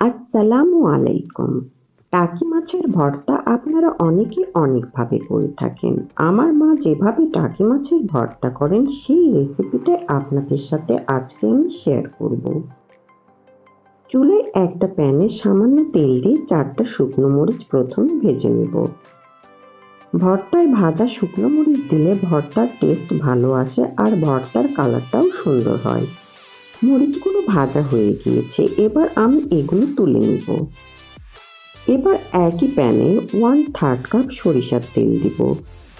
আসসালামু আলাইকুম। টাকি মাছের ভর্তা আপনারা অনেকে অনেকভাবে করে থাকেন। আমার মা যেভাবে টাকি মাছের ভর্তা করেন, সেই রেসিপিটাই আপনাদের সাথে আজকে আমি শেয়ার করব। চুলে একটা প্যানে সামান্য তেল দিয়ে চারটা শুকনো মরিচ প্রথমে ভেজে নেব। ভর্তায় ভাজা শুকনো মরিচ দিলে ভর্তার টেস্ট ভালো আসে আর ভর্তার কালারটাও সুন্দর হয়। মরিচগুলো ভাজা হয়ে গিয়েছে, এবার আমি এগুলো তুলে নিব। এবার একই প্যানে ওয়ান থার্ড কাপ সরিষার তেল দিব।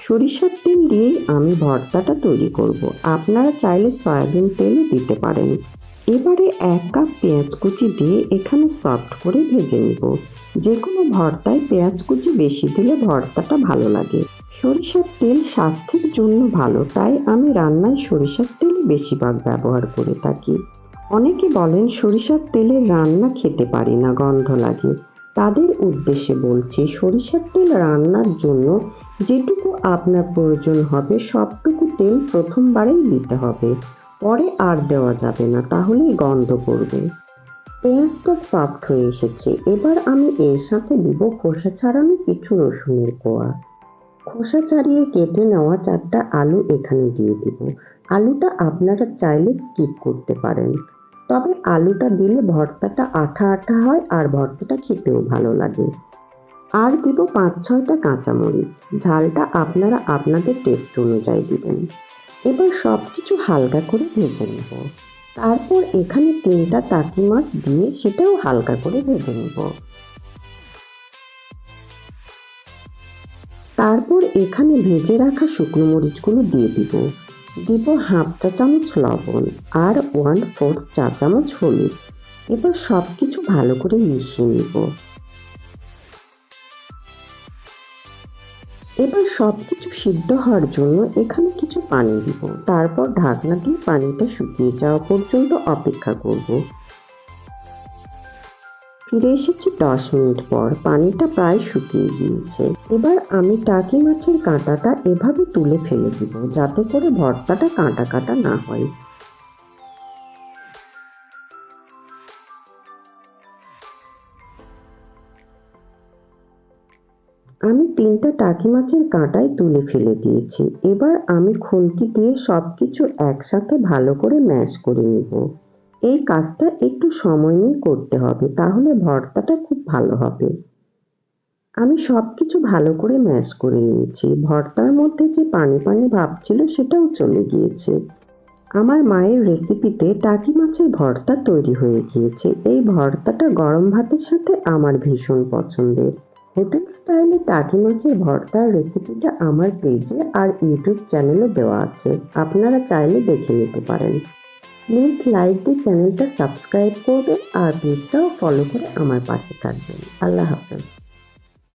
সরিষার তেল দিয়েই আমি ভর্তাটা তৈরি করব। আপনারা চাইলে সয়াবিন তেলও দিতে পারেন। এবারে এক কাপ পেঁয়াজ কুচি দিয়ে এখানে সফট করে ভেজে নিব। যে কোনো ভর্তায় পেঁয়াজ কুচি বেশি দিলে ভর্তাটা ভালো লাগে। সরিষার তেল স্বাস্থ্যের জন্য ভালো, তাই আমি রান্নায় সরিষার তেল বেশিরভাগ ব্যবহার করে থাকি। অনেকে বলেন সরিষার তেলের রান্না খেতে পারি না, গন্ধ লাগে। তাদের উদ্দেশ্যে বলছি, সরিষার তেল রান্নার জন্য যেটুকু আপনার প্রয়োজন হবে, সবটুকু তেল প্রথমবারেই দিতে হবে। পরে আর দেওয়া যাবে না, তাহলেই গন্ধ করবে পেঁয়াজটা সফট হয়ে এসেছে। এবার আমি এর সাথে দিব খোসা ছাড়ানো কিছু রসুনের কোয়া। খোসা ছাড়িয়ে কেটে নেওয়া চারটা আলু এখানে দিয়ে দিব। আলুটা আপনারা চাইলে স্কিপ করতে পারেন। তবে আলুটা দিলে ভর্তাটা আঠা আঠা হয় আর ভর্তাটা খেতেও ভালো লাগে। আর দিব পাঁচ ছয়টা কাঁচামরিচ। ঝালটা আপনারা আপনাদের টেস্ট অনুযায়ী দিবেন। এবার সব কিছু হালকা করে ভেজে নেব। তারপর এখানে তিনটা টাকি মাছ দিয়ে সেটাও হালকা করে ভেজে নেব। তারপর এখানে ভেজে রাখা শুকনো মরিচগুলো দিয়ে দিব। দিব হাফ চা চামচ লবণ আর ওয়ান ফোর্থ চা চামচ হলুদ। এবার সব কিছু ভালো করে মিশিয়ে নিব। এবার সব কিছু সিদ্ধ হওয়ার জন্য এখানে কিছু পানি দিব। তারপর ঢাকনা দিয়ে পানিটা শুকিয়ে যাওয়া পর্যন্ত অপেক্ষা করব। ফিরে এসেছি দশ মিনিট পর। পানিটা প্রায় শুকিয়ে গিয়েছে। এবার আমি টাকি মাছের কাঁটাটা এভাবে তুলে ফেলে দিব, যাতে করে ভর্তাটা কাঁটা কাটা না হয়। আমি তিনটা টাকি মাছের কাঁটাই তুলে ফেলে দিয়েছি। এবার আমি খুন্তি দিয়ে সব কিছু একসাথে ভালো করে ম্যাশ করে নেব। এই কাজটা একটু সময় নিয়ে করতে হবে, তাহলে ভর্তাটা খুব ভালো হবে। আমি সব কিছু ভালো করে ম্যাশ করে নিয়েছি। ভর্তার মধ্যে যে পানি পানি ভাব ছিল সেটাও চলে গিয়েছে। আমার মায়ের রেসিপিতে টাকি মাছের ভর্তা তৈরি হয়ে গিয়েছে। এই ভর্তাটা গরম ভাতের সাথে আমার ভীষণ পছন্দের। হোটেল স্টাইলে টাকি মাছের ভর্তার রেসিপিটা আমার পেজে আর ইউটিউব চ্যানেলে দেওয়া আছে। আপনারা চাইলে দেখে নিতে পারেন। প্লিজ লাইক দিয়ে চ্যানেলটা সাবস্ক্রাইব করবেন আর পেজটাও ফলো করে আমার পাশে থাকবেন। আল্লাহ হাফেজ।